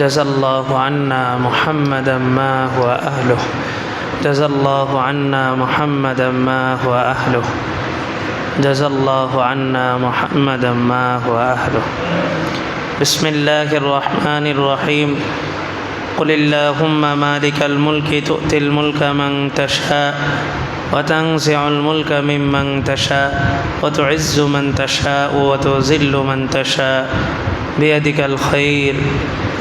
جزى الله عنا محمدا ما هو أهله. جزى الله عنا محمدا ما هو أهله. جزى الله عنا محمدا ما هو أهله. بسم الله الرحمن الرحيم. قل اللهم مالك الملك تؤتي الملك من تشاء وتنزع الملك ممن تشاء وتعز من تشاء وتذل من تشاء. بيدك الخير.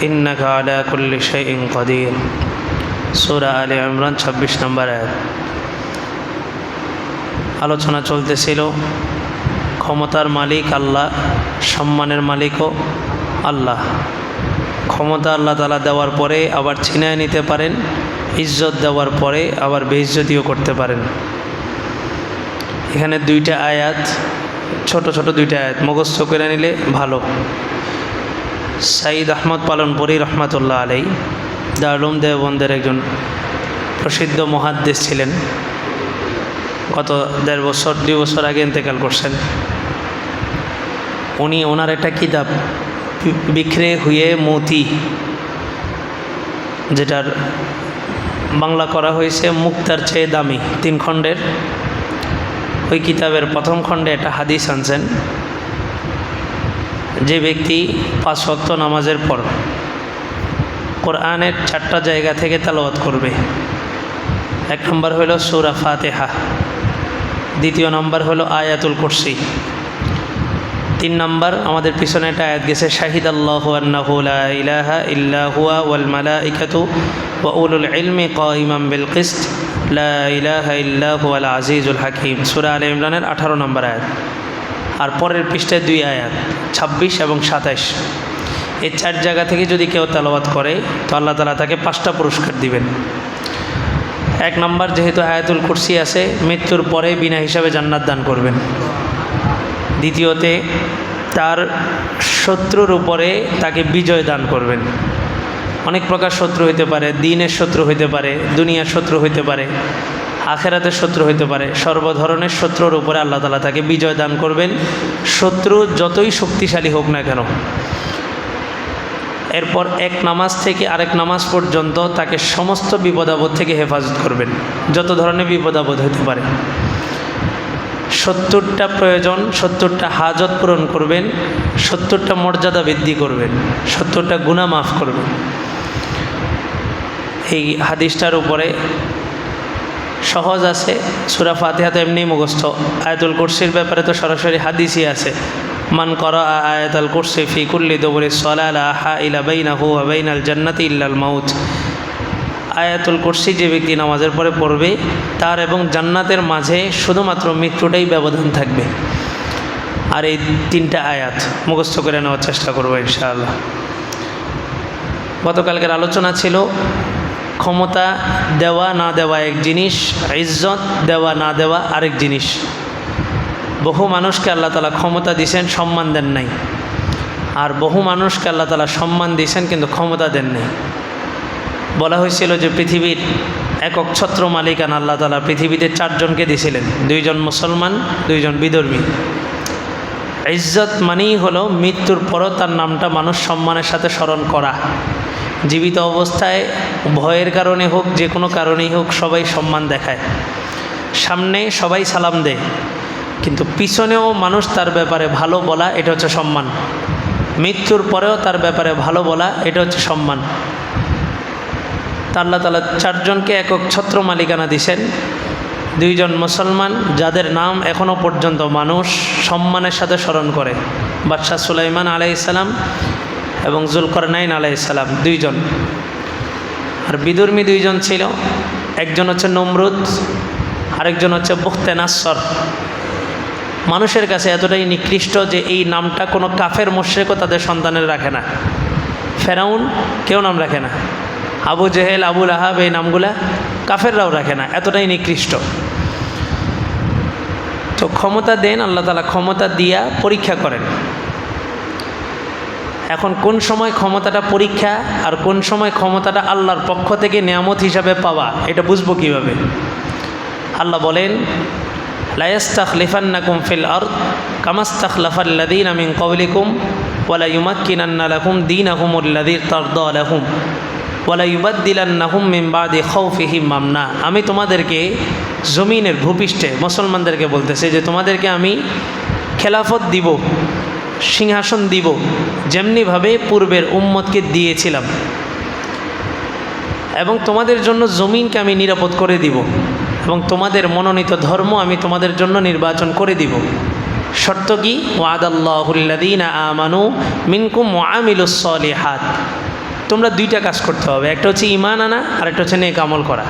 ইন্নাকা على كل شيء قدير সূরা আলে عمران 26 নম্বর আয়াত। আলোচনা চলতেছিল, ক্ষমতার মালিক আল্লাহ, সম্মানের মালিকও আল্লাহ। ক্ষমতা আল্লাহ তালা দেওয়ার পরে আবার ছিনায় নিতে পারেন, ইজ্জত দেওয়ার পরে আবার বেইজ্জতিও করতে পারেন। এখানে দুইটা আয়াত, ছোট ছোট দুইটা আয়াত, মুখস্থ করে নিলে ভালো। সাইদ আহমদ পালনপুরি রহমাতুল্লাহ আলাই দারুম দেওবন্দের একজন প্রসিদ্ধ মহাদ্দেশ ছিলেন। গত দেড় বছর, দুই বছর আগে ইন্তেকাল করছেন। উনি ওনার একটা কিতাব বিখরে হুয়ে মতি, যেটার বাংলা করা হয়েছে মুক্তার চেয়ে দামি, তিন খণ্ডের। ওই কিতাবের প্রথম খণ্ডে একটা হাদিস আনছেন। যে ব্যক্তি পাঁচ ওয়াক্ত নামাজের পর কোরআনের চারটা জায়গা থেকে তালাওয়াত করবে, এক নম্বর হলো সুরা ফাতেহা, দ্বিতীয় নম্বর হলো আয়াতুল কুরসি, তিন নম্বর আমাদের পিছনে একটা আয়াত গেছে শাহিদ আল্লাহ ইলাহা ইল্লা হুয়া ওয়াল মালাইকাতু ওয়া উলুল ইলমি কাইমাম বিল কিসত ইলাহা আজিজুল হাকিম। সূরা আলে ইমরানের আঠারো নম্বর আয়াত। আর পরের পৃষ্ঠায় দুই আয়াত, ছাব্বিশ এবং সাতাইশ। এই চার জায়গা থেকে যদি কেউ তেলাওয়াত করে, তো আল্লাহ তালা তাকে পাঁচটা পুরস্কার দিবেন। এক নম্বর, যেহেতু আয়াতুল কুরসি আছে, মৃত্যুর পরে বিনা হিসাবে জান্নাত দান করবেন। দ্বিতীয়তে, তার শত্রুর উপরে তাকে বিজয় দান করবেন। অনেক প্রকার শত্রু হইতে পারে, দিনের শত্রু হইতে পারে, দুনিয়ার শত্রু হইতে পারে। আখেরাতের শত্রু হইতে পারে। সর্বধরনের শত্রুর উপরে আল্লাহ তালা তাকে বিজয় দান করবেন। শত্রু যতই শক্তিশালী হোক না কেন, এরপর এক নামাজ থেকে আরেক নামাজ পর্যন্ত তাকে সমস্ত বিপদাবোধ থেকে হেফাজত করবেন। যত ধরনের বিপদাবোধ হতে পারে। সত্তরটা প্রয়োজন, সত্তরটা হাজত পূরণ করবেন, সত্তরটা মর্যাদা বৃদ্ধি করবেন, সত্তরটা গুণা মাফ করবেন। এই হাদিসটার উপরে সহজ আছে। সুরা ফাতিহা তো এমনি মুখস্থ। আয়াতুল কুরসির ব্যাপারে তো সরাসরি হাদিসই আছে। মান কর আয়াতাল কুরসি ফি কুল্লি দবরে সলালা হা ইলা বাইনা হু বাইনাল জান্নাতি ইল্লাল মাউত। আয়াতুল কুরসি যে ব্যক্তি নামাজের পরে পড়বে, তার এবং জান্নাতের মাঝে শুধুমাত্র মৃত্যুটাই ব্যবধান থাকবে। আর এই তিনটা আয়াত মুখস্থ করে নেওয়ার চেষ্টা করব ইনশাআল্লাহ। গতকালকের আলোচনা ছিল ক্ষমতা দেওয়া না দেওয়া এক জিনিস, ইজ্জত দেওয়া না দেওয়া আরেক জিনিস। বহু মানুষকে আল্লাহ তালা ক্ষমতা দিয়েছেন সম্মান দেন নাই। আর বহু মানুষকে আল্লাহ তালা সম্মান দিয়েছেন কিন্তু ক্ষমতা দেন নাই। বলা হয়েছিল যে পৃথিবীর একক ছত্র মালিকান আল্লাহ তালা পৃথিবীতে চারজনকে দিয়েছিলেন দুইজন মুসলমান, দুইজন বিধর্মী। ইজ্জত মানেই হলো মৃত্যুর পরও তার নামটা মানুষ সম্মানের সাথে স্মরণ করা। জীবিত অবস্থায়, ভয়ের কারণে হোক, যে কোনো কারণেই হোক, সবাই সম্মান দেখায়। সামনে সবাই সালাম দেয়, কিন্তু পিছনেও মানুষ তার ব্যাপারে ভালো বলা, এটা হচ্ছে সম্মান। মৃত্যুর পরেও তার ব্যাপারে ভালো বলা, এটা হচ্ছে সম্মান। তা আল্লাহ তালা চারজনকে একক ছত্র মালিকানা দিছেন। দুইজন মুসলমান, যাদের নাম এখনও পর্যন্ত মানুষ সম্মানের সাথে স্মরণ করে। বাদশাহ সুলাইমান আলাইসালাম এবং জুলকরনাইন আলাইসালাম দুইজন। আর বিদুর্মী দুইজন ছিল। একজন হচ্ছে নমরুদ, আরেকজন হচ্ছে বুখতে নাসর মানুষের কাছে এতটাই নিকৃষ্ট যে এই নামটা কোনো কাফের মোশেকও তাদের সন্তানের রাখে না। ফেরাউন কেউ নাম রাখে না। আবু জেহেল আবুল আহাব এই নামগুলা কাফেররাও রাখে না। এতটাই নিকৃষ্ট। তো ক্ষমতা দেন, আল্লাহ তালা ক্ষমতা দিয়া পরীক্ষা করেন। এখন কোন সময় ক্ষমতাটা পরীক্ষা আর কোন সময় ক্ষমতাটা আল্লাহর পক্ষ থেকে নিয়ামত হিসাবে পাওয়া, এটা বুঝব কীভাবে? আল্লাহ বলেন লায়াস্তাখ লিফান্নাকুম ফিল আর কামাস্তাখ লাফাল্লাদিন আমিন কবলিকুম ওয়ালা ইউমাক্কিনান্না লাহুম দীনাহুম আল্লাযী তারদা লাহুম ওয়ালা ইউবাদ্দিলান্নাহুম মিন বাদি খাউফিহিম মামনা। আমি তোমাদেরকে জমিনের ভূপৃষ্ঠে, মুসলমানদেরকে বলতেছে যে তোমাদেরকে আমি খেলাফত দিব। সিংহাসন দিব, যেমনিভাবে পূর্বের উম্মতকে দিয়েছিলাম। এবং তোমাদের জন্য জমিনকে আমি নিরাপদ করে দিব, এবং তোমাদের মনোনীত ধর্ম আমি তোমাদের জন্য নির্বাচন করে দিব। শর্ত কি? ওয়াদাল্লাহুল্লাদিন আমানু মিনকুম হাত তোমরা দুইটা কাজ করতে হবে, একটা হচ্ছে ইমান আনা আর একটা হচ্ছে নেক আমল করা।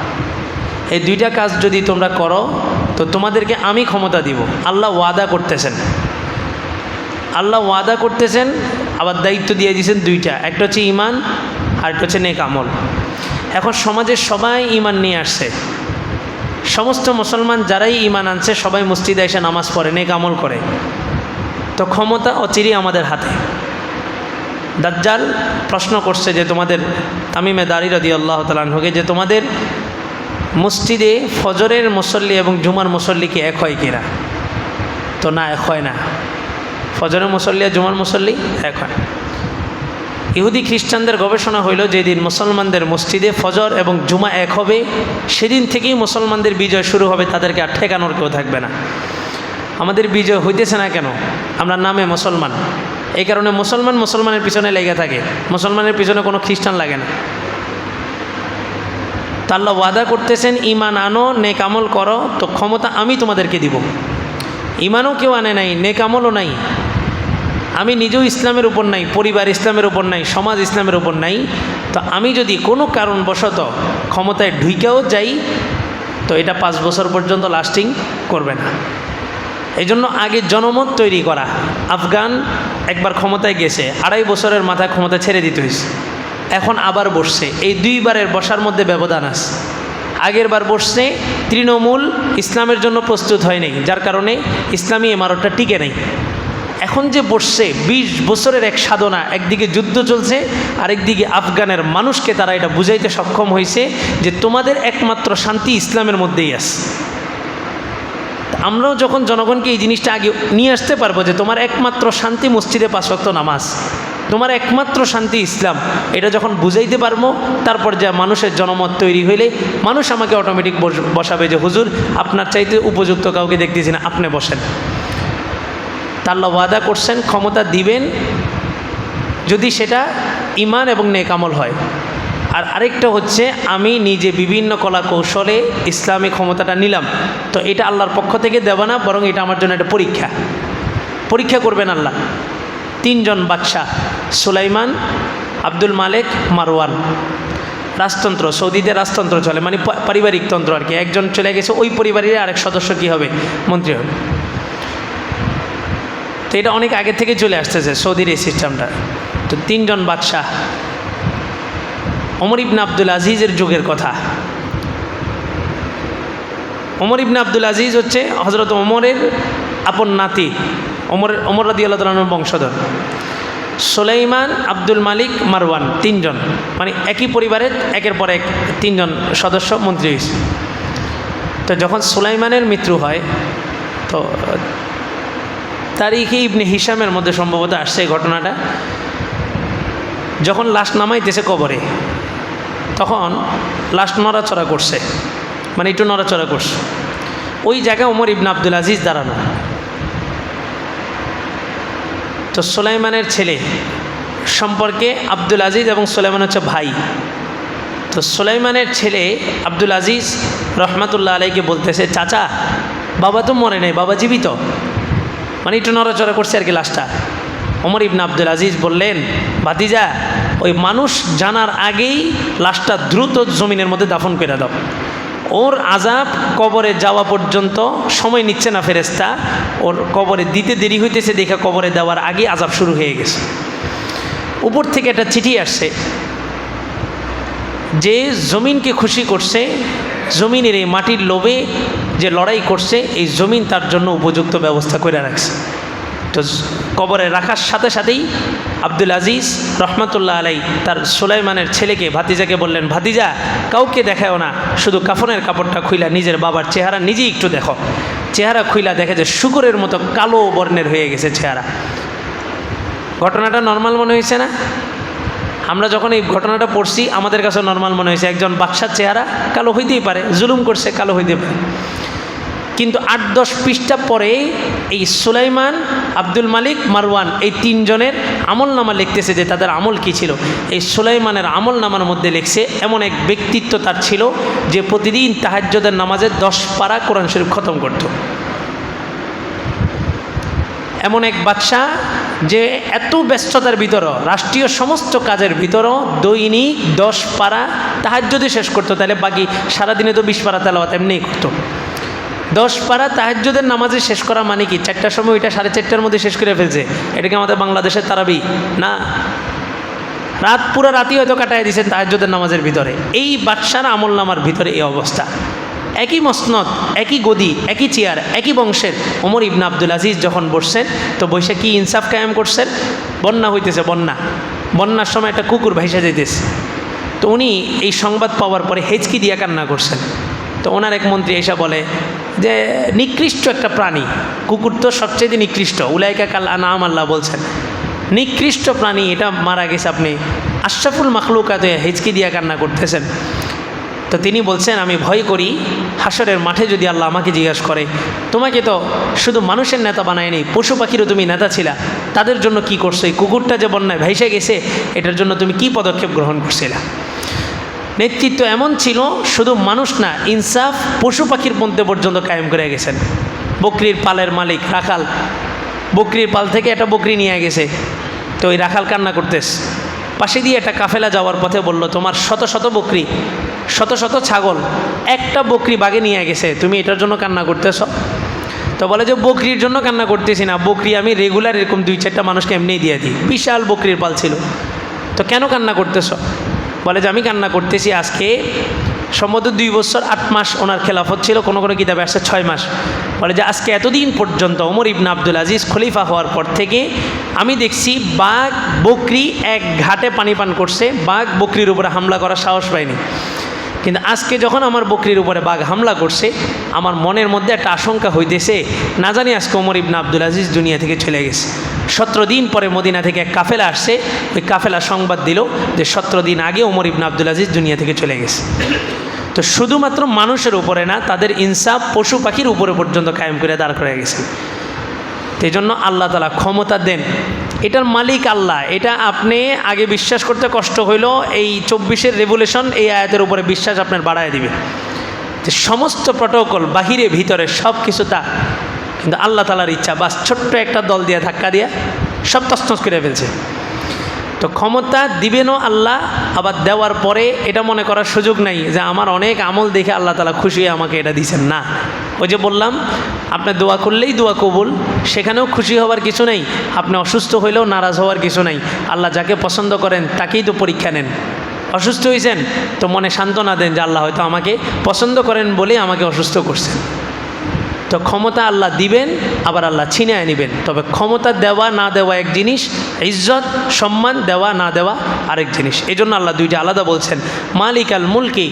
এই দুইটা কাজ যদি তোমরা করো, তো তোমাদেরকে আমি ক্ষমতা দিব। আল্লাহ ওয়াদা করতেছেন। আল্লাহ ওয়াদা করতেছেন, আবার দায়িত্ব দিয়ে দিয়েছেন দুইটা। একটা হচ্ছে ইমান আর একটা হচ্ছে নেক আমল। এখন সমাজের সবাই ইমান নিয়ে আসছে। সমস্ত মুসলমান যারাই ইমান আনছে, সবাই মসজিদে এসে নামাজ পড়ে, নেক আমল করে। তো ক্ষমতা অচিরই আমাদের হাতে। দাজ্জাল প্রশ্ন করছে যে তোমাদের তামিমে দাঁড়ি রদি আল্লাহ তালানহকে যে তোমাদের মসজিদে ফজরের মুসল্লি এবং জুমার মুসল্লি কি এক হয় কিনা? তো না, এক হয় না। ফজরের মুসল্লি আর জুমার মুসল্লি এক হয়। ইহুদি খ্রিস্টানদের গবেষণা হইল যেদিন মুসলমানদের মসজিদে ফজর এবং জুমা এক হবে, সেদিন থেকেই মুসলমানদের বিজয় শুরু হবে, তাদেরকে আর ঠেকানোর কেউ থাকবে না। আমাদের বিজয় হইতেছে না কেন? আমরা নামে মুসলমান। এই কারণে মুসলমান মুসলমানের পিছনে লেগে থাকে। মুসলমানের পিছনে কোনো খ্রিস্টান লাগে না। তাল্লা ওয়াদা করতেছেন ইমান আনো, নেক আমল করো, তো ক্ষমতা আমি তোমাদেরকে দিব। ইমানও কেউ আনে নাই নেক আমলও নাই। আমি নিজেও ইসলামের উপর নাই, পরিবার ইসলামের উপর নাই, সমাজ ইসলামের উপর নাই। তো আমি যদি কোনো কারণবশত ক্ষমতায় ঢুইকেও যাই, তো এটা পাঁচ বছর পর্যন্ত লাস্টিং করবে না। এই জন্য আগে জনমত তৈরি করা। আফগান একবার ক্ষমতায় গেছে, আড়াই বছরের মাথায় ক্ষমতা ছেড়ে দিতে হয়েছে। এখন আবার বসছে, এই দুইবারের বসার মধ্যে ব্যবধান আছে। আগের বার বসছে, তৃণমূল ইসলামের জন্য প্রস্তুত হয়নি যার কারণে ইসলামী ইমারতটা টিকে নেই। এখন যে বসছে ২০ বছরের এক সাধনা, একদিকে যুদ্ধ চলছে, আরেকদিকে আফগানের মানুষকে তারা এটা বুঝাইতে সক্ষম হয়েছে যে তোমাদের একমাত্র শান্তি ইসলামের মধ্যেই আছে। আমরাও যখন জনগণকে এই জিনিসটা আগে নিয়ে আসতে পারব যে তোমার একমাত্র শান্তি মসজিদে পাঁচক্ত নামাজ। তোমার একমাত্র শান্তি ইসলাম। এটা যখন বুঝাইতে পারব তারপর যা মানুষের জনমত তৈরি হইলে মানুষ আমাকে অটোমেটিক বসাবে যে, হুজুর, আপনার চাইতে উপযুক্ত কাউকে দেখতেছি না, আপনি বসেন। তাল্লা ওয়াদা করছেন, ক্ষমতা দিবেন, যদি সেটা ইমান এবং নেকামল হয়। আর আরেকটা হচ্ছে, আমি নিজে বিভিন্ন কলা কৌশলে ইসলামী ক্ষমতাটা নিলাম। তো এটা আল্লাহর পক্ষ থেকে দেব না, বরং এটা আমার জন্য একটা পরীক্ষা। পরীক্ষা করবেন আল্লাহ। তিনজন বাদশাহ, সুলাইমান, আব্দুল মালেক, মারওয়ান। রাজতন্ত্র সৌদিতে রাজতন্ত্র চলে মানে পারিবারিক তন্ত্র আর কি। একজন চলে গেছে, ওই পরিবারের আরেক সদস্য কী হবে? মন্ত্রী হবে। তো এটা অনেক আগে থেকে চলে আসতেছে সৌদির এই সিস্টেমটা তো তিনজন বাদশাহ অমর ইবনা আব্দুল আজিজের যুগের কথা। অমর ইবনা আব্দুল আজিজ হচ্ছে হজরত ওমরের আপন নাতি। অমর অমর রাদি আল্লাহ বংশধর। সোলাইমান, আব্দুল মালিক, মারওয়ান, তিনজন। মানে একই পরিবারের একের পর এক তিনজন সদস্য মন্ত্রী হয়েছে। তো যখন সুলাইমানের মৃত্যু হয়, তো তারিখে ইবনে হিসামের মধ্যে সম্ভবত আসছে এই ঘটনাটা। যখন লাশ নামাইতেছে কবরে, তখন লাশ নড়াচড়া করছে। মানে একটু নড়াচড়া করছে। ওই জায়গায় ওমর ইবনে আব্দুল আজিজ দাঁড়ানো। তো সোলাইমানের ছেলে সম্পর্কে আব্দুল আজিজ এবং সোলাইমান হচ্ছে ভাই। তো সোলাইমানের ছেলে আব্দুল আজিজ রহমাতুল্লাহ আলাইকে বলতেছে, চাচা, বাবা তো মরে নেই, বাবা জীবিত। মানে একটু নড়াচড়া করছে আর কি লাশটা। ওমর ইবনা আব্দুল আজিজ বললেন, ভাতিজা, ওই মানুষ জানার আগেই লাশটা দ্রুত জমিনের মধ্যে দাফন করে দাও। ওর আজাব কবরে যাওয়া পর্যন্ত সময় নিচ্ছে না ফেরেস্তা ওর কবরে দিতে দেরি হইতেছে দেখে কবরে দেওয়ার আগে আজাব শুরু হয়ে গেছে। উপর থেকে একটা চিঠি আসছে। যে জমিনকে খুশি করছে, জমিনের এই মাটির লোভে যে লড়াই করছে, এই জমিন তার জন্য উপযুক্ত ব্যবস্থা করে রাখছে। তো কবরে রাখার সাথে সাথেই আব্দুল আজিজ রহমতুল্লাহ আলাই তার সুলাইমানের ছেলেকে, ভাতিজাকে বললেন, ভাতিজা, কাউকে দেখাও না, শুধু কাফনের কাপড়টা খুইলা নিজের বাবার চেহারা নিজেই একটু দেখো। চেহারা খুইলা দেখে যে শুকুরের মতো কালো বর্ণের হয়ে গেছে চেহারা। ঘটনাটা নর্মাল মনে হয়েছে না? আমরা যখন এই ঘটনাটা পড়ছি, আমাদের কাছে নর্মাল মনে হয়েছে একজন বাদশার চেহারা কালো হইতেই পারে, জুলুম করছে, কালো হইতে পারে। কিন্তু আট দশ পৃষ্ঠা পরে এই সুলাইমান, আব্দুল মালিক, মারওয়ান এই তিনজনের আমল নামা লিখতেছে যে তাদের আমল কি ছিল। এই সুলাইমানের আমল নামার মধ্যে লিখছে, এমন এক ব্যক্তিত্ব তার ছিল যে প্রতিদিন তাহাজ্যদের নামাজে দশ পারা কোরআন শরীফ খতম করত। এমন এক বাদশাহ যে এত ব্যস্ততার ভিতরও, রাষ্ট্রীয় সমস্ত কাজের ভিতরও দৈনিক দশ পারা তাহার যদি শেষ করতো, তাহলে বাকি সারাদিনে তো বিশ পারা তেলাওয়াত এমনিই করতো। দশ পারা তাহাজ্যদের নামাজে শেষ করা মানে কি? চারটার সময় ওইটা সাড়ে চারটার মধ্যে শেষ করে ফেলছে। এটাকে আমাদের বাংলাদেশের তারাবি, না? রাত পুরো রাতি হয়তো কাটায় দিয়েছেন তাহাজ্যদের নামাজের ভিতরে। এই বাদশার আমল নামার ভিতরে এই অবস্থা। একই মসনদ, একই গদি, একই চেয়ার, একই বংশের। ওমর ইবনা আব্দুল আজিজ যখন বসছেন, তো বৈশা কি ইনসাফ কায়েম করছেন? বন্যা হইতেছে, বন্যা। বন্যার সময় একটা কুকুর ভাইসা যেতেছে তো উনি এই সংবাদ পাওয়ার পরে হেঁচকি দিয়া কান্না করছেন। তো ওনার এক মন্ত্রী এসে বলে যে নিকৃষ্ট একটা প্রাণী, কুকুর তো সবচেয়ে নিকৃষ্ট। উলাইকা কাল নাম আল্লাহ বলছেন, নিকৃষ্ট প্রাণী, এটা মারা গেছে আপনি আশরাফুল মাখলুকাতে হেঁচকি দিয়া কান্না করতেছেন। তো তিনি বলছেন, আমি ভয় করি হাসরের মাঠে যদি আল্লাহ আমাকে জিজ্ঞাসা করে, তোমাকে তো শুধু মানুষের নেতা বানায়নি, পশু পাখিরও তুমি নেতা ছিলা, তাদের জন্য কি করছ? এই কুকুরটা যে বন্যায় ভেসে গেছে, এটার জন্য তুমি কি পদক্ষেপ গ্রহণ করছিলা? নেতৃত্ব এমন ছিল, শুধু মানুষ না, ইনসাফ পশু পাখির মধ্যে পর্যন্ত কায়েম করে গেছেন। বকরির পালের মালিক রাখাল। বকরির পাল থেকে একটা বকরি নিয়ে গেছে। তো ওই রাখাল কান্না করতেস। পাশে দিয়ে একটা কাফেলা যাওয়ার পথে বলল, তোমার শত শত বকরি, শত শত ছাগল, একটা বকরি বাগে নিয়ে গেছে। তুমি এটার জন্য কান্না করতেছ? তো বলে যে, বকরির জন্য কান্না করতেছি না। বকরি আমি রেগুলার এরকম দুই চারটা মানুষকে এমনিই দিয়ে দিই। বিশাল বকরির পাল ছিল। তো কেন কান্না করতেছ? বলে যে আমি কান্না করতেছি আজকে। সম্ভবত দুই বছর আট মাস ওনার খেলাফত ছিল, কোনো কোনো কিতাবে আসছে ছয় মাস। বলে যে আজকে এতদিন পর্যন্ত ওমর ইবনা আব্দুল আজিজ খলিফা হওয়ার পর থেকে আমি দেখছি বাঘ, বকরি এক ঘাটে পানি পান করছে, বাঘ, বকরির উপরে হামলা করার সাহস পায়নি কিন্তু আজকে যখন আমার বকরির উপরে বাঘ হামলা করছে, আমার মনের মধ্যে একটা আশঙ্কা হইতেছে, না জানি আজকে ওমর ইবনা আব্দুল আজিজ দুনিয়া থেকে চলে গেছে। সতেরো দিন পরে মদিনা থেকে এক কাফেলা আসছে। ওই কাফেলা সংবাদ দিল যে সতেরো দিন আগে ওমর ইবনা আবদুল আজিজ দুনিয়া থেকে চলে গেছে। তো শুধুমাত্র মানুষের উপরে না, তাদের ইনসাফ, পশু পাখির উপরে পর্যন্ত কায়েম করে দাঁড় করে গেছে। সেই জন্য আল্লাহ তালা ক্ষমতা দেন। এটার মালিক আল্লাহ। এটা আপনি আগে বিশ্বাস করতে কষ্ট হইল, এই চব্বিশের রেভুলেশন এই আয়াতের উপরে বিশ্বাস আপনার বাড়ায় দিবে। যে সমস্ত প্রটোকল বাহিরে, ভিতরে সব কিছু তা কিন্তু আল্লাহ তালার ইচ্ছা, বাস ছোট্ট একটা দল দিয়ে ধাক্কা দিয়ে সব তছনছ করে ফেলছে। তো ক্ষমতা দিবেনও আল্লাহ, আবার দেওয়ার পরে এটা মনে করার সুযোগ নাই যে আমার অনেক আমল দেখে আল্লাহ তালা খুশি হয়ে আমাকে এটা দিয়েছেন। না, ওই যে বললাম, আপনি দোয়া করলেই দোয়া কবুল, সেখানেও খুশি হওয়ার কিছু নেই, আপনি অসুস্থ হইলেও নারাজ হওয়ার কিছু নেই, আল্লাহ যাকে পছন্দ করেন তাকেই তো পরীক্ষা নেন। অসুস্থ হয়েছেন তো মনে সান্ত্বনা দেন যে আল্লাহ হয়তো আমাকে পছন্দ করেন বলেই আমাকে অসুস্থ করছেন। তো ক্ষমতা আল্লাহ দিবেন, আবার আল্লাহ ছিনিয়ে নেবেন। তবে ক্ষমতা দেওয়া না দেওয়া এক জিনিস, ইজ্জত, সম্মান দেওয়া না দেওয়া আরেক জিনিস। এই জন্য আল্লাহ দুইটা আলাদা বলছেন মালিক আল মুলকি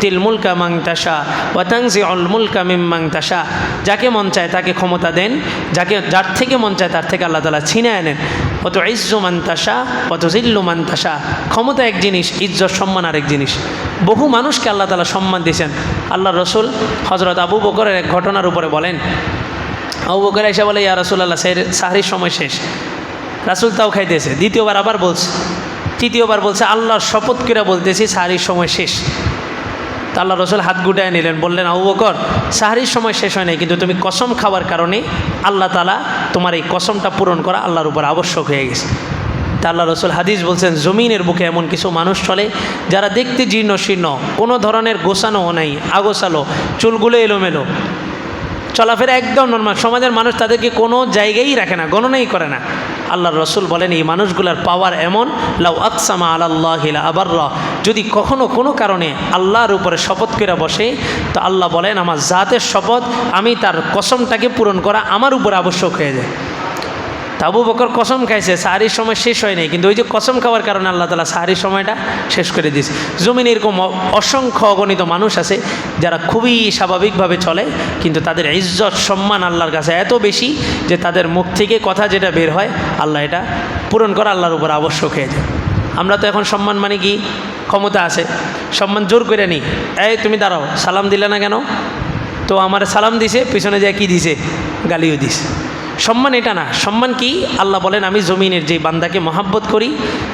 তিল মুলকা মাং তাসা ওয়াতাংসি অল মুলকা মিম মাং তাসা যাকে মন চায় তাকে ক্ষমতা দেন, যাকে, যার থেকে মন চায় তার থেকে আল্লাহ তালা ছিনিয়ে নেন। অত ইজ্জু মান্তাসা অত জিল্লু মান্তাসা ক্ষমতা এক জিনিস, ইজ্জত, সম্মান আরেক জিনিস। বহু মানুষকে আল্লাহ তালা সম্মান দিয়েছেন। আল্লাহ রসুল হজরত আবু বকরের এক ঘটনার উপরে বলেন। আবু বকর এসে বলে, ইয়া রসুল্লাহ সাহরির সময় শেষ। রাসুল তাও খাইতেছে। দ্বিতীয়বার আবার বলছে, তৃতীয়বার বলছে, আল্লাহর শপথ করে বলতেছি, সাহারির সময় শেষ। তা আল্লাহ রসুল হাত গুটায় নিলেন, বললেন, আবু বকর, সাহারির সময় শেষ হয় নাই, কিন্তু তুমি কসম খাওয়ার কারণে আল্লাহ তালা তোমার এই কসমটা পূরণ করা আল্লাহর উপর আবশ্যক হয়ে গেছে। তা আল্লাহ রসুল হাদিস বলছেন, জমিনের বুকে এমন কিছু মানুষ চলে, যারা দেখতে জীর্ণ শীর্ণ কোনো ধরনের গোছানোও নাই, আগোছালো, চুলগুলো এলোমেলো চলাফেরা একদম নর্মাল সমাজের মানুষ তাদেরকে কোনো জায়গায়ই রাখে না, গণনাই করে না। আল্লাহর রসুল বলেন, এই মানুষগুলার পাওয়ার এমন, লাউ আকসামা আল্লাহ আবার যদি কখনো কোনো কারণে আল্লাহর উপরে শপথ করে বসে, তো আল্লাহ বলেন, আমার জাতের শপথ আমি তার কসমটাকে পূরণ করা আমার উপর আবশ্যক হয়ে যায়। তাবু বকর কসম খাইছে, সাহারির সময় শেষ হয় নাই কিন্তু ওই যে কসম খাওয়ার কারণে আল্লাহ তালা সাহারির সময়টা শেষ করে দিয়েছে। জমিন এরকম অসংখ্য অগণিত মানুষ আছে, যারা খুবই স্বাভাবিকভাবে চলে, কিন্তু তাদের ইজ্জত, সম্মান আল্লাহর কাছে এত বেশি যে তাদের মুখ থেকে কথা যেটা বের হয়, আল্লাহ এটা পূরণ করা আল্লাহর উপর আবশ্যক হয়ে যায়। আমরা তো এখন সম্মান মানে কি? ক্ষমতা আছে। সম্মান জোর করে নিই। এই তুমি দাঁড়াও, সালাম দিলে না কেন? তো আমার সালাম দিছে, পিছনে যায় কি দিছে? গালিও দিছে। সম্মান এটা না, সম্মান কি? আল্লাহ বলেন, আমি জমিনের যে বান্দাকে মহাব্বত করি,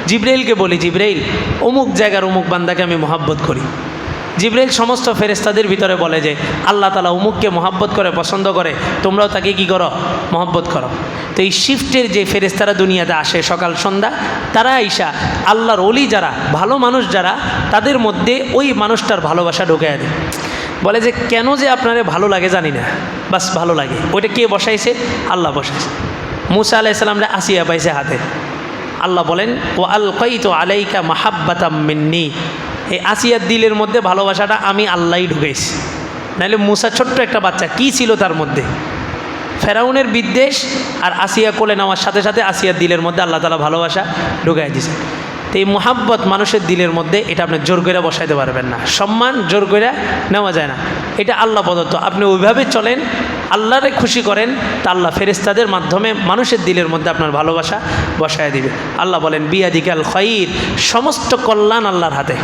জিব্রাইলকে বলি, জিব্রাইল, অমুক জায়গার অমুক বান্দাকে আমি মহাব্বত করি। জিব্রাইল সমস্ত ফেরেস্তাদের ভিতরে বলে যে, আল্লাহ তালা অমুককে মহাব্বত করে, পছন্দ করে, তোমরাও তাকে কি করো? মহব্বত করো। তো এই শিফটের যে ফেরেস্তারা দুনিয়াতে আসে সকাল, সন্ধ্যা, তারা আইসা আল্লাহর অলি যারা, ভালো মানুষ যারা, তাদের মধ্যে ওই মানুষটার ভালোবাসা ঢুকায় দেয়। বলে যে, কেন যে আপনারে ভালো লাগে জানি না। বাস ভালো লাগে। ওইটা কে বসাইছে? আল্লাহ বসাইছে। মুসা আলাইসাল্লামরা আসিয়া পাইছে হাতে। আল্লাহ বলেন ও আল তো আলাইকা মাহাব্বাতাম মিন্নি। এই আসিয়ার দিলের মধ্যে ভালোবাসাটা আমি আল্লাহই ঢুকেছি নাহলে মুসা ছোট্ট একটা বাচ্চা, কি ছিল তার মধ্যে? ফেরাউনের বিদ্বেষ আর আসিয়া কোলে নেওয়ার সাথে সাথে আসিয়ার দিলের মধ্যে আল্লাহ তালা ভালোবাসা ঢুকাই দিছে তো এই মোহাব্বত মানুষের দিলের মধ্যে এটা আপনি জোর করে বসাইতে পারবেন না। সম্মান জোর করে নেওয়া যায় না। এটা আল্লাহ প্রদত্ত। আপনি ওইভাবে চলেন, আল্লাহরে খুশি করেন, তা আল্লাহ ফেরেস্তাদের মাধ্যমে মানুষের দিলের মধ্যে আপনার ভালোবাসা বসায় দিবে। আল্লাহ বলেন, বিয়াদিকাল খয়ির সমস্ত কল্যাণ আল্লাহর হাতে।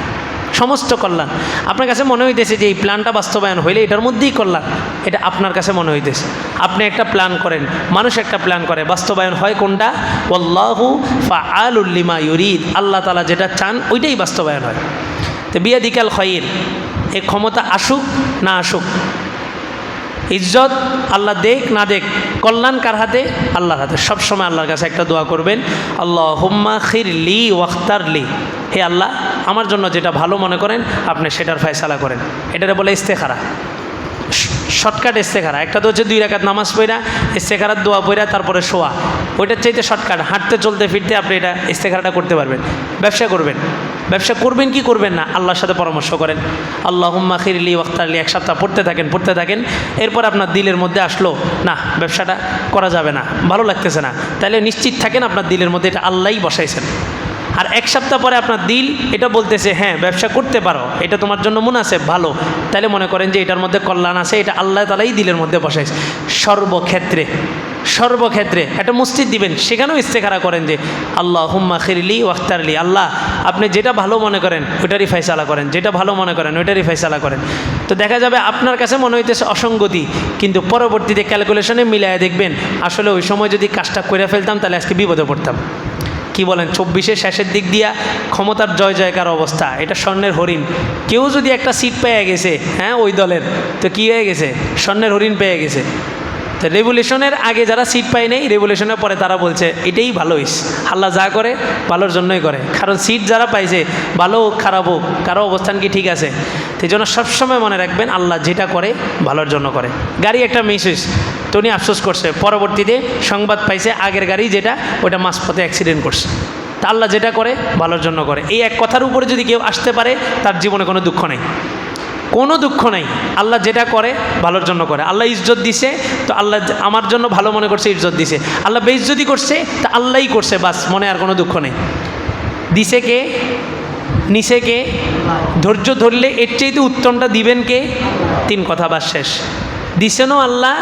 সমস্ত কল্যাণ। আপনার কাছে মনে হইতেছে যে এই প্ল্যানটা বাস্তবায়ন হইলে এটার মধ্যেই কল্যাণ। এটা আপনার কাছে মনে হইতেছে। আপনি একটা প্ল্যান করেন, মানুষ একটা প্ল্যান করে, বাস্তবায়ন হয় কোনটা? ওল্লাহু ফা আলুল্লিমা ইউরিদ। আল্লাহ তালা যেটা চান, ওইটাই বাস্তবায়ন হয়। তো বিয়াদিকাল খয়ির এ ক্ষমতা আসুক না আসুক। ইজ্জত আল্লাহ দেখ না দেখ, কল্যাণ কার হাতে? আল্লাহর হাতে। সবসময় আল্লাহর কাছে একটা দোয়া করবেন আল্লাহ হুম্মা খির লি ওয়াক্তার লি হে আল্লাহ, আমার জন্য যেটা ভালো মনে করেন, আপনি সেটার ফয়সালা করেন। এটারে বলে ইস্তেখারা। শর্টকাট ইস্তেখারা। একটা তো হচ্ছে দুই রাকাত নামাজ পড়া, ইস্তেখারার দোয়া পড়া, তারপরে শোয়া। ওইটার চাইতে শর্টকাট। হাঁটতে, চলতে, ফিরতে আপনি এটা ইস্তেখারাটা করতে পারবেন। ব্যবসা করবেন। ব্যবসা করবেন কি করবেন না, আল্লাহর সাথে পরামর্শ করেন। আল্লাহ হুম্মা খিরলি ওয়াক্তারলি এক সপ্তাহ পড়তে থাকেন পড়তে থাকেন। এরপর আপনার দিলের মধ্যে আসলো, না, ব্যবসাটা করা যাবে না, ভালো লাগতেছে না। তাহলে নিশ্চিত থাকেন আপনার দিলের মধ্যে এটা আল্লাহই বসাইছেন। আর এক সপ্তাহ পরে আপনার দিল এটা বলতেছে হ্যাঁ ব্যবসা করতে পারো, এটা তোমার জন্য মনে আছে ভালো। তাহলে মনে করেন যে এটার মধ্যে কল্যাণ আছে, এটা আল্লাহ তালাই দিলের মধ্যে বসাইছে। সর্বক্ষেত্রে সর্বক্ষেত্রে একটা মসজিদ দিবেন, সেখানেও ইস্তেখারা করেন যে আল্লাহ হুম্মা খিরলি ওয়াক্তারলি আল্লাহ, আপনি যেটা ভালো মনে করেন, ওইটারই ফয়সালা করেন, যেটা ভালো মনে করেন, ওইটারই ফয়সালা করেন। তো দেখা যাবে আপনার কাছে মনে হইতেছে অসঙ্গতি, কিন্তু পরবর্তীতে ক্যালকুলেশনে মিলায় দেখবেন, আসলে ওই সময় যদি কাজটা করে ফেলতাম, তাহলে আজকে বিপদে পড়তাম। কি বলেন, চব্বিশের শেষের দিক দিয়া ক্ষমতার জয় জয়কার অবস্থা, এটা স্বর্ণের হরিণ। কেউ যদি একটা সিট পেয়ে গেছে হ্যাঁ ওই দলের, তো কী হয়ে গেছে? স্বর্ণের হরিণ পেয়ে গেছে। তো রেভুলেশনের আগে যারা সিট পায় নেই, রেভুলেশনের পরে তারা বলছে, এটাই ভালো হইস আল্লাহ যা করে, ভালোর জন্যই করে। কারণ সিট যারা পাইছে, ভালো হোক, খারাপ হোক, কারও অবস্থান কি ঠিক আছে? সেই জন্য সবসময় মনে রাখবেন, আল্লাহ যেটা করে, ভালোর জন্য করে। গাড়ি একটা মিস হইস তো উনি আফসোস করছে। পরবর্তীতে সংবাদ পাইছে আগের গাড়ি যেটা ওটা মাঝপথে অ্যাক্সিডেন্ট করছে। তা আল্লাহ যেটা করে, ভালোর জন্য করে। এই এক কথার উপরে যদি কেউ আসতে পারে, তার জীবনে কোনো দুঃখ নেই। কোনো দুঃখ নেই। আল্লাহ যেটা করে, ভালোর জন্য করে। আল্লাহ ইজ্জত দিছে, তো আল্লাহ আমার জন্য ভালো মনে করছে, ইজ্জত দিছে। আল্লাহ বে বেইজ্জতি করছে, তা আল্লাহই করছে, বাস। মনে আর কোনো দুঃখ নেই। দিছে কে? নিছে কে? ধৈর্য ধরলে এর চাইতে উত্তমটা দিবেন কে? তিন কথা বাস শেষ। দিছেনও আল্লাহ,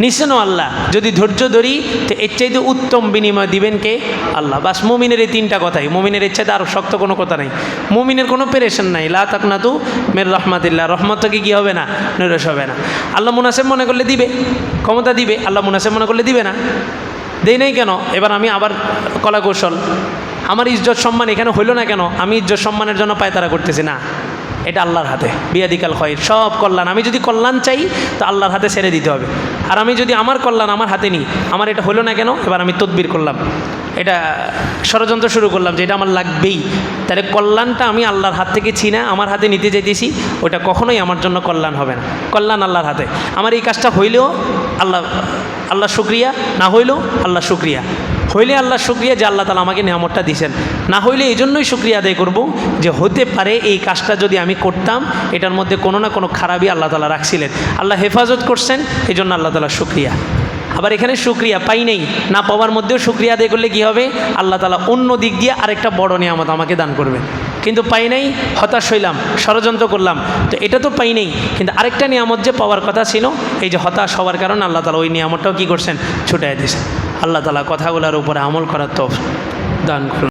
নিছেনও আল্লাহ। যদি ধৈর্য ধরি, তো এর চাইতে উত্তম বিনিময় দিবেন কে? আল্লাহ। বাস মুমিনের এই তিনটা কথাই। মুমিনের ইচ্ছা আরও শক্ত কোনো কথা নাই। মুমিনের কোনো পেরেশন নাই। লা তাকনাতু মের রহমাতিল্লাহ। রহমত থেকে কী হবে না? নিরস হবে না। আল্লাহ মুনাসেব মনে করলে দিবে। ক্ষমতা দিবে। আল্লাহ মুনাসেব মনে করলে দিবে না। দেই নাই কেন? এবার আমি আবার কলা কৌশল আমার ইজ্জত সম্মান এখানে হইল না কেন? আমি ইজ্জত সম্মানের জন্য পায়তারা করতেছি না। এটা আল্লাহর হাতে, বিয়াদিকাল খয়ের সব কল্যাণ। আমি যদি কল্যাণ চাই, তো আল্লাহর হাতে ছেড়ে দিতে হবে। আর আমি যদি আমার কল্যাণ আমার হাতে নিই, আমার এটা হলো না কেন? এবার আমি তদবির করলাম। এটা ষড়যন্ত্র শুরু করলাম যে এটা আমার লাগবেই। তাহলে কল্যাণটা আমি আল্লাহর হাত থেকে ছিনা, আমার হাতে নিতে যেতেছি ওটা কখনোই আমার জন্য কল্যাণ হবে না। কল্যাণ আল্লাহর হাতে। আমার এই কাজটা হইলেও আল্লাহ আল্লাহ শুক্রিয়া, না হইলেও আল্লাহ শুক্রিয়া। হইলে আল্লাহ শুক্রিয়া যে আল্লাহ তালা আমাকে নিয়ামতটা দিয়েছেন। না হইলে এই জন্যই শুক্রিয়া আদায় করব যে হতে পারে এই কাজটা যদি আমি করতাম, এটার মধ্যে কোনো না কোনো খারাপই আল্লাহ তালা রাখছিলেন। আল্লাহ হেফাজত করছেন, এই জন্য আল্লাহ তালা শুক্রিয়া। আবার এখানে শুক্রিয়া পাই নেই, না পাওয়ার মধ্যেও শুক্রিয়া আদায় করলে কী হবে? আল্লাহ তালা অন্য দিক দিয়ে আরেকটা বড় নিয়ামত আমাকে দান করবেন। কিন্তু পাই নাই, হতাশ হইলাম, ষড়যন্ত্র করলাম। তো এটা তো পাই নেই, কিন্তু আরেকটা নিয়ামত যে পাওয়ার কথা ছিল, এই যে হতাশ হওয়ার কারণে আল্লাহ তালা ওই নিয়ামতটাও কী করছেন? ছুটাই দিয়েছেন। আল্লাহ তালা কথাগুলোর উপরে আমল করার তফ দান করুন।